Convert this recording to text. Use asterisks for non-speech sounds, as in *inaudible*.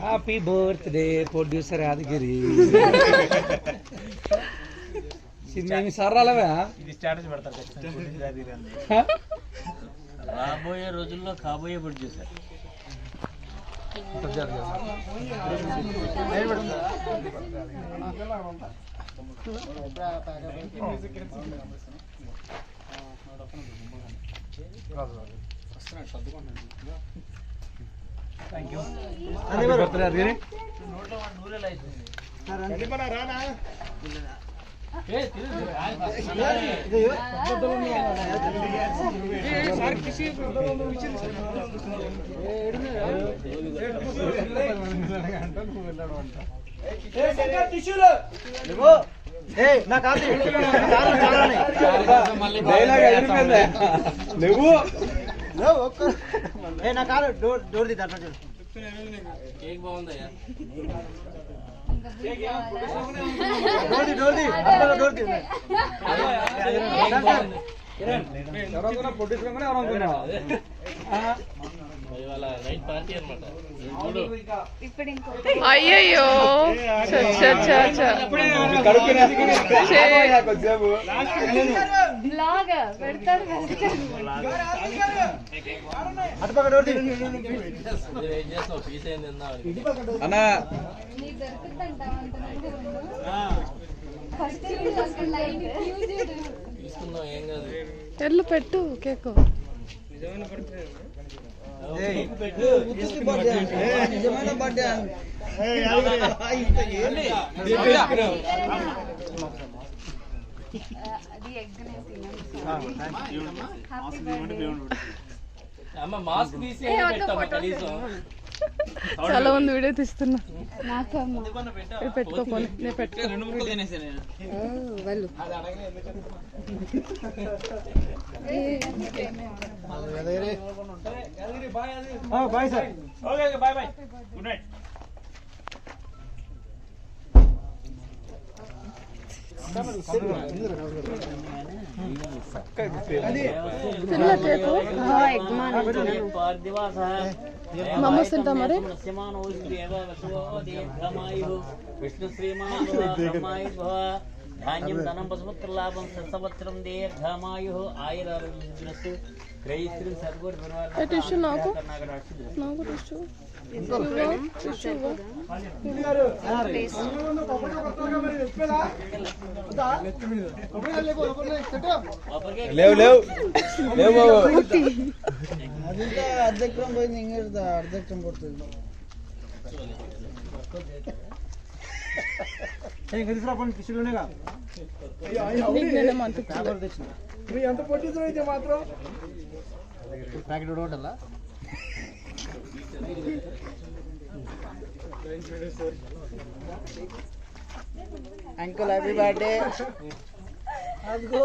Happy birthday producer Yadagiri cinema సర్రాలవా ఇది status పెడతారు. *laughs* రాబోయే రోజుల్లో కాబోయే ప్రొడ్యూసర్ బర్త్డే యాదగిరి డైలాగ్ అయిపోయిందా నువ్వు నా కాదు డోర్ డోర్ దిద్దా అట్లా చూడు కేక్ బాగుందయ్యా. డోర్ ది డోర్ ది అట్లా డోర్ ది ఎవరనుకున్నా ప్రొడ్యూసర్ అనుకున్నా ఎవరనుకున్నావా ఇవాళ నైట్ పార్టీ అనమాట చూడు అయ్యయ్యో చ, బ్లాగ్ పెడతారు అన్నా. ఎల్లు పెట్టు కేక్. నిజమైన బర్త్డే. పెట్టాము కనీసం చాలా మంది వీడియో తీస్తున్నా పెట్టుకోపోలే నేను పెట్టుకో రెండు ముక్కలు తినేసా నేను ఓ, వెళ్ళు bye sir okay bye bye good night తిన్నా కేకు మమ్మ తింటా మరి. విష్ణు శ్రీమాయు ధాన్యం ధనం పశుపుత్ర లాభం సంవత్సరం దీర్ఘమాయు ఆయురారోగ్యస్తు క్రైస్త్రీ సద్గురు? లేవు లేవు. లేవు బాబు. అర్ధక్రం పోయింది ఇంకా అర్ధక్రం పడుతుంది ఇంకా తీసుకురా టిష్యూలోనేగా నీకు నేనేం అనిపించలేదు ఎంత పొట్టిందో అయితే మాత్రం. ప్యాకెట్ ఉండాలా? అంకుల్ హ్యాపీ బర్త్డే అదిగో.